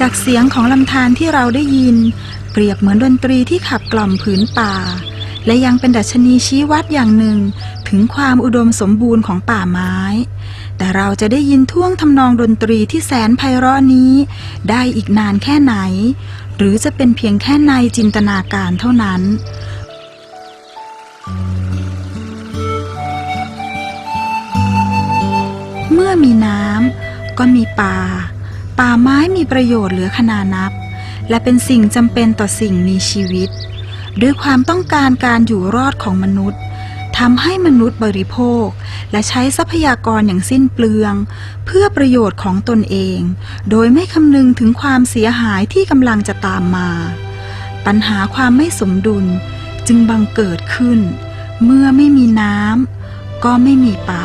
จากเสียงของลำธารที่เราได้ยิน เปรียบเหมือนดนตรีที่ขับกล่อมผืนป่า และยังเป็นดัชนีชี้วัดอย่างหนึ่ง ถึงความอุดมสมบูรณ์ของป่าไม้ แต่เราจะได้ยินท่วงทำนองดนตรีที่แสนไพเราะนี้ ได้อีกนานแค่ไหน หรือจะเป็นเพียงแค่ในจินตนาการเท่านั้นเมื่อมีน้ำก็มีป่า ป่าไม้มีประโยชน์เหลือขนานับ และเป็นสิ่งจำเป็นต่อสิ่งมีชีวิต ด้วยความต้องการการอยู่รอดของมนุษย์ทำให้มนุษย์บริโภค และใช้ทรัพยากรอย่างสิ้นเปลือง เพื่อประโยชน์ของตนเอง โดยไม่คำนึงถึงความเสียหายที่กำลังจะตามมา ปัญหาความไม่สมดุลจึงบังเกิดขึ้น เมื่อไม่มีน้ำก็ไม่มีป่า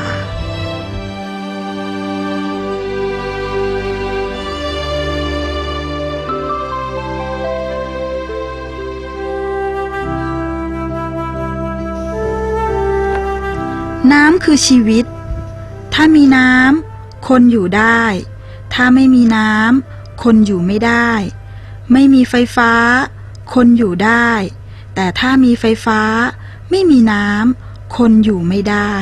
คือชีวิต ถ้ามีน้ำคนอยู่ได้ ถ้าไม่มีน้ำคนอยู่ไม่ได้ ไม่มีไฟฟ้า คนอยู่ได้ แต่ถ้ามีไฟฟ้า ไม่มีน้ำคนอยู่ไม่ได้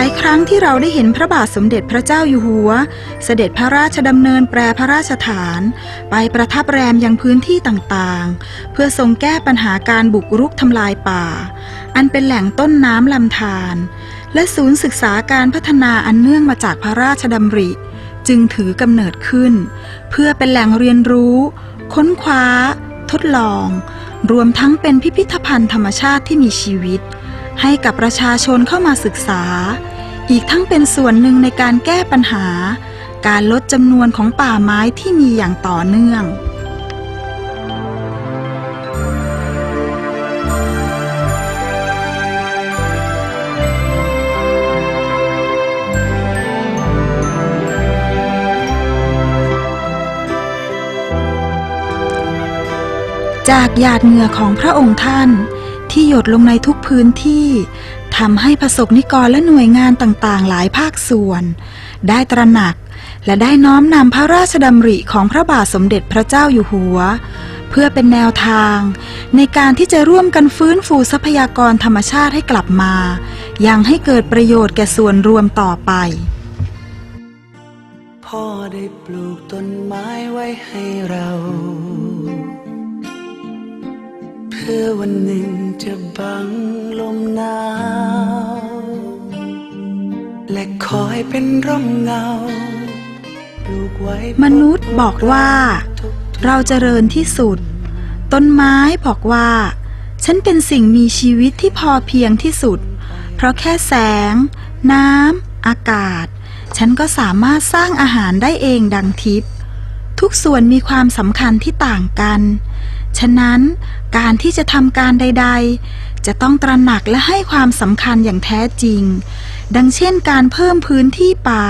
ายครั้งที่เราได้เห็นพระบาทสมเด็จพระเจ้าอยู่หัว เสด็จพระราชดำเนินแปรพระราชฐาน ไปประทับแรมยังพื้นที่ต่างๆ เพื่อทรงแก้ปัญหาการบุกรุกทำลายป่า อันเป็นแหล่งต้นน้ำลำธารและศูนย์ศึกษาการพัฒนาอันเนื่องมาจากพระราชดำริ จึงถือกำเนิดขึ้น เพื่อเป็นแหล่งเรียนรู้ ค้นคว้า ทดลอง รวมทั้งเป็นพิพิธภัณฑ์ธรรมชาติที่มีชีวิตให้กับประชาชนเข้ามาศึกษา อีกทั้งเป็นส่วนหนึ่งในการแก้ปัญหา การลดจำนวนของป่าไม้ที่มีอย่างต่อเนื่องจากหยาดเหงื่อของพระองค์ท่านที่หยดลงในทุกพื้นที่ ทำให้ประสบนิกรและหน่วยงานต่างๆ หลายภาคส่วน ได้ตระหนักและได้น้อมนำพระราชดำริของพระบาทสมเด็จพระเจ้าอยู่หัว เพื่อเป็นแนวทาง ในการที่จะร่วมกันฟื้นฟูทรัพยากรธรรมชาติให้กลับมา ยังให้เกิดประโยชน์แก่ส่วนรวมต่อไป พ่อได้ปลูกต้นไม้ไว้ให้เรา อวันหนึ่งจะบังลมหนาว และคอยเป็นร่มเงาลูกไว้มนุษย์บอกว่า เราเจริญที่สุด ต้นไม้บอกว่า ฉันเป็นสิ่งมีชีวิตที่พอเพียงที่สุด เพราะแค่แสง น้ำอากาศ ฉันก็สามารถสร้างอาหารได้เองดังทิพย์ทุกส่วนมีความสำคัญที่ต่างกัน ฉะนั้นการที่จะทำการใด ๆ จะต้องตระหนักและให้ความสำคัญอย่างแท้จริง ดังเช่นการเพิ่มพื้นที่ป่า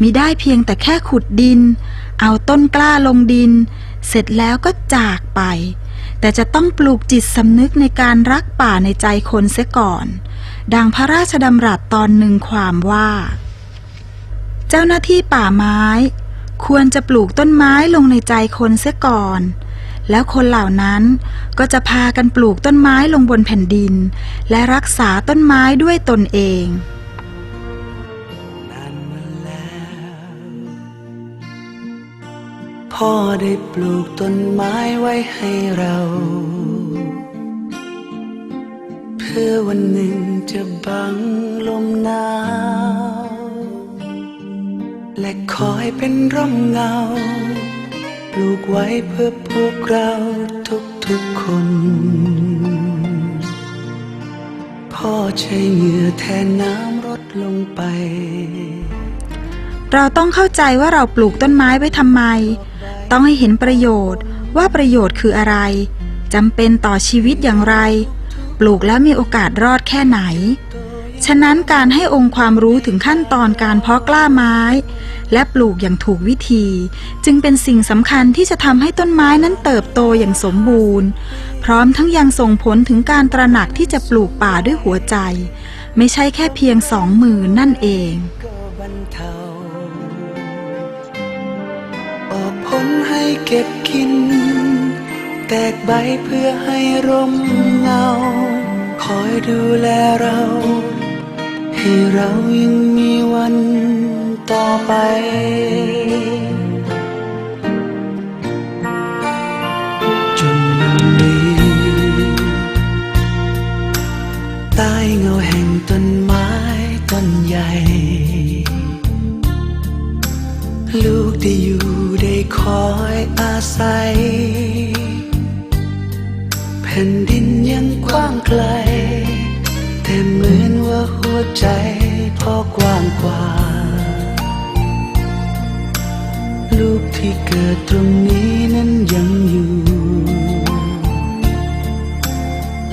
มิได้เพียงแต่แค่ขุดดิน เอาต้นกล้าลงดิน เสร็จแล้วก็จากไป แต่จะต้องปลูกจิตสำนึกในการรักป่าในใจคนเสียก่อน ดังพระราชดำรัสตอนหนึ่งความว่า เจ้าหน้าที่ป่าไม้ ควรจะปลูกต้นไม้ลงในใจคนเสียก่อน แล้วคนเหล่านั้นก็จะพากันปลูกต้นไม้ลงบนแผ่นดิน และรักษาต้นไม้ด้วยตนเองนานมาแล้วพ่อได้ปลูกต้นไม้ไว้ให้เรา เพื่อวันหนึ่งจะบังลมหนาวและคอยเป็นร่มเงา ลูกไว้เพื่อพวกเราทุกๆคน พ่อใช้เหงื่อแทนน้ำรดลงไป เราต้องเข้าใจว่าเราปลูกต้นไม้ไว้ทำไม ต้องให้เห็นประโยชน์ว่าประโยชน์คืออะไรจำเป็นต่อชีวิตอย่างไร ปลูกแล้วมีโอกาสรอดแค่ไหน ฉะนั้นการให้องค์ความรู้ถึงขั้นตอนการเพาะกล้าไม้ และปลูกอย่างถูกวิธี จึงเป็นสิ่งสำคัญที่จะทำให้ต้นไม้นั้นเติบโตอย่างสมบูรณ์ พร้อมทั้งยังส่งผลถึงการตระหนักที่จะปลูกป่าด้วยหัวใจ ไม่ใช่แค่เพียงสองมือนั่นเองออกผลให้เก็บกิน แตกใบเพื่อให้ร่มเงา คอยดูแลเรา ให้เรายังมีวันต่อไป จนวันนี้ใต้เงาแห่งต้นไม้ต้นใหญ่ ลูกได้อยู่ได้คอยอาศัย แผ่นดินยังกว้างไกล แต่เหมือน ว่าหัวใจพอกว้างกว่า ลูกที่เกิดตรงนี้นั้นยังอยู่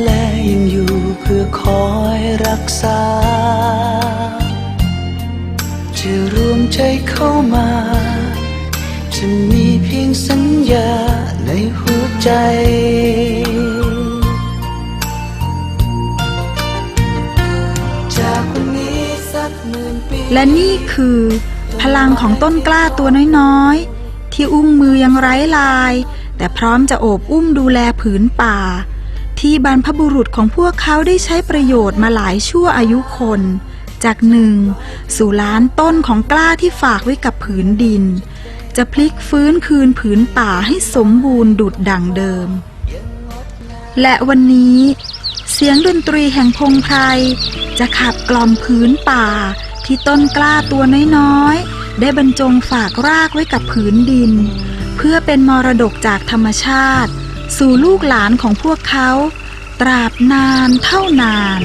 และยังอยู่เพื่อคอยรักษา จะรวมใจเข้ามา จะมีเพียงสัญญาในหัวใจ และนี่คือ พลังของต้นกล้าตัวน้อยๆ ที่อุ้งมือยังไร้ลาย แต่พร้อมจะโอบอุ้มดูแลผืนป่า ที่บรรพบุรุษของพวกเขาได้ใช้ประโยชน์มาหลายชั่วอายุคน จากหนึ่งสู่ล้านต้นของกล้าที่ฝากไว้กับผืนดิน จะพลิกฟื้นคืนผืนป่าให้สมบูรณ์ดุดดังเดิม และวันนี้ เสียงดนตรีแห่งพงไพร จะขับกล่อมพื้นป่า ที่ต้นกล้าตัวน้อยๆ ได้บรรจงฝากรากไว้กับผืนดิน เพื่อเป็นมรดกจากธรรมชาติ สู่ลูกหลานของพวกเขา ตราบนานเท่านาน